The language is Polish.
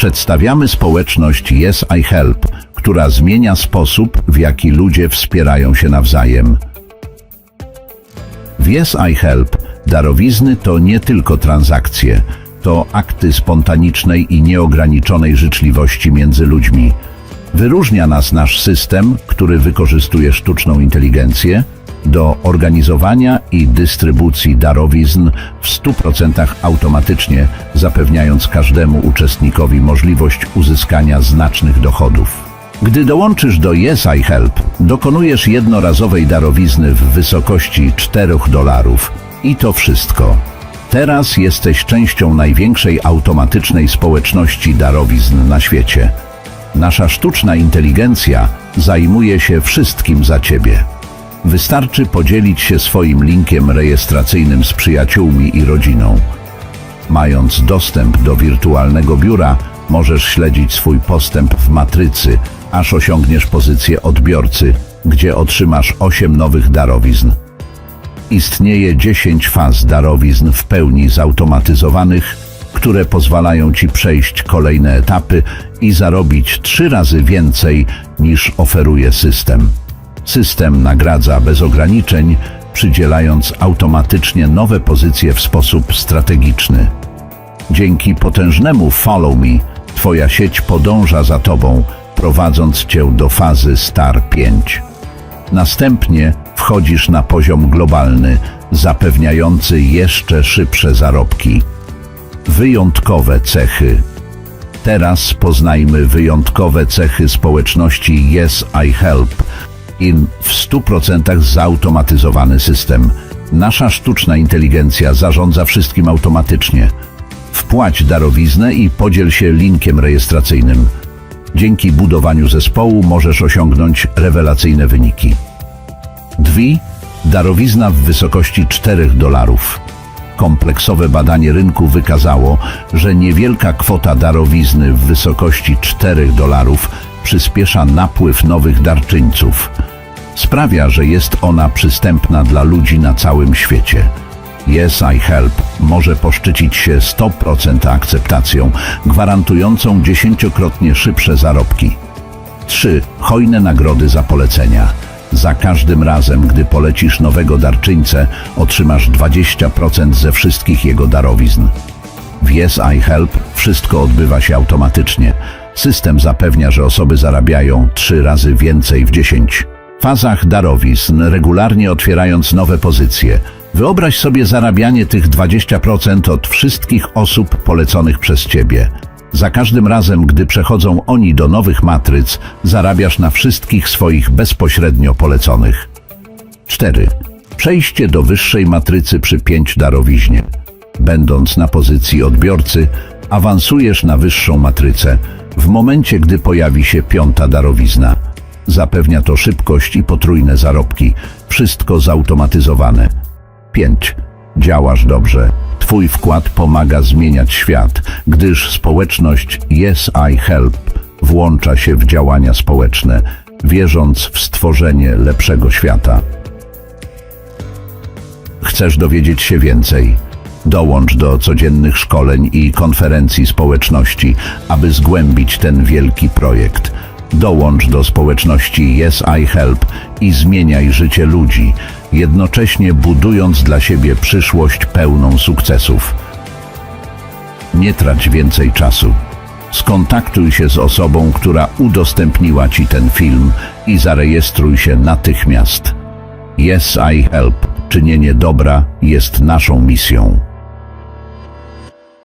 Przedstawiamy społeczność Yes I Help, która zmienia sposób, w jaki ludzie wspierają się nawzajem. W Yes I Help darowizny to nie tylko transakcje, to akty spontanicznej i nieograniczonej życzliwości między ludźmi. Wyróżnia nas nasz system, który wykorzystuje sztuczną inteligencję do organizowania i dystrybucji darowizn w 100% automatycznie, zapewniając każdemu uczestnikowi możliwość uzyskania znacznych dochodów. Gdy dołączysz do Yes I Help, dokonujesz jednorazowej darowizny w wysokości 4 dolarów. I to wszystko. Teraz jesteś częścią największej automatycznej społeczności darowizn na świecie. Nasza sztuczna inteligencja zajmuje się wszystkim za ciebie. Wystarczy podzielić się swoim linkiem rejestracyjnym z przyjaciółmi i rodziną. Mając dostęp do wirtualnego biura, możesz śledzić swój postęp w matrycy, aż osiągniesz pozycję odbiorcy, gdzie otrzymasz 8 nowych darowizn. Istnieje 10 faz darowizn w pełni zautomatyzowanych, które pozwalają Ci przejść kolejne etapy i zarobić trzy razy więcej niż oferuje system. System nagradza bez ograniczeń, przydzielając automatycznie nowe pozycje w sposób strategiczny. Dzięki potężnemu Follow Me, Twoja sieć podąża za Tobą, prowadząc Cię do fazy Star 5. Następnie wchodzisz na poziom globalny, zapewniający jeszcze szybsze zarobki. Wyjątkowe cechy. Teraz poznajmy wyjątkowe cechy społeczności Yes I Help. In w 100% zautomatyzowany system. Nasza sztuczna inteligencja zarządza wszystkim automatycznie. Wpłać darowiznę i podziel się linkiem rejestracyjnym. Dzięki budowaniu zespołu możesz osiągnąć rewelacyjne wyniki. Dwi, darowizna w wysokości 4 dolarów. Kompleksowe badanie rynku wykazało, że niewielka kwota darowizny w wysokości 4 dolarów przyspiesza napływ nowych darczyńców. Sprawia, że jest ona przystępna dla ludzi na całym świecie. Yes I Help może poszczycić się 100% akceptacją, gwarantującą dziesięciokrotnie szybsze zarobki. 3. Hojne nagrody za polecenia. Za każdym razem, gdy polecisz nowego darczyńcę, otrzymasz 20% ze wszystkich jego darowizn. W Yes I Help wszystko odbywa się automatycznie. System zapewnia, że osoby zarabiają 3 razy więcej w 10 fazach darowizn, regularnie otwierając nowe pozycje. Wyobraź sobie zarabianie tych 20% od wszystkich osób poleconych przez Ciebie. Za każdym razem, gdy przechodzą oni do nowych matryc, zarabiasz na wszystkich swoich bezpośrednio poleconych. 4. Przejście do wyższej matrycy przy 5 darowiźnie. Będąc na pozycji odbiorcy, awansujesz na wyższą matrycę w momencie, gdy pojawi się piąta darowizna. Zapewnia to szybkość i potrójne zarobki, wszystko zautomatyzowane. 5. Działasz dobrze. Twój wkład pomaga zmieniać świat, gdyż społeczność Yes I Help włącza się w działania społeczne, wierząc w stworzenie lepszego świata. Chcesz dowiedzieć się więcej? Dołącz do codziennych szkoleń i konferencji społeczności, aby zgłębić ten wielki projekt. Dołącz do społeczności Yes I Help i zmieniaj życie ludzi, jednocześnie budując dla siebie przyszłość pełną sukcesów. Nie trać więcej czasu. Skontaktuj się z osobą, która udostępniła Ci ten film i zarejestruj się natychmiast. Yes I Help. Czynienie dobra jest naszą misją.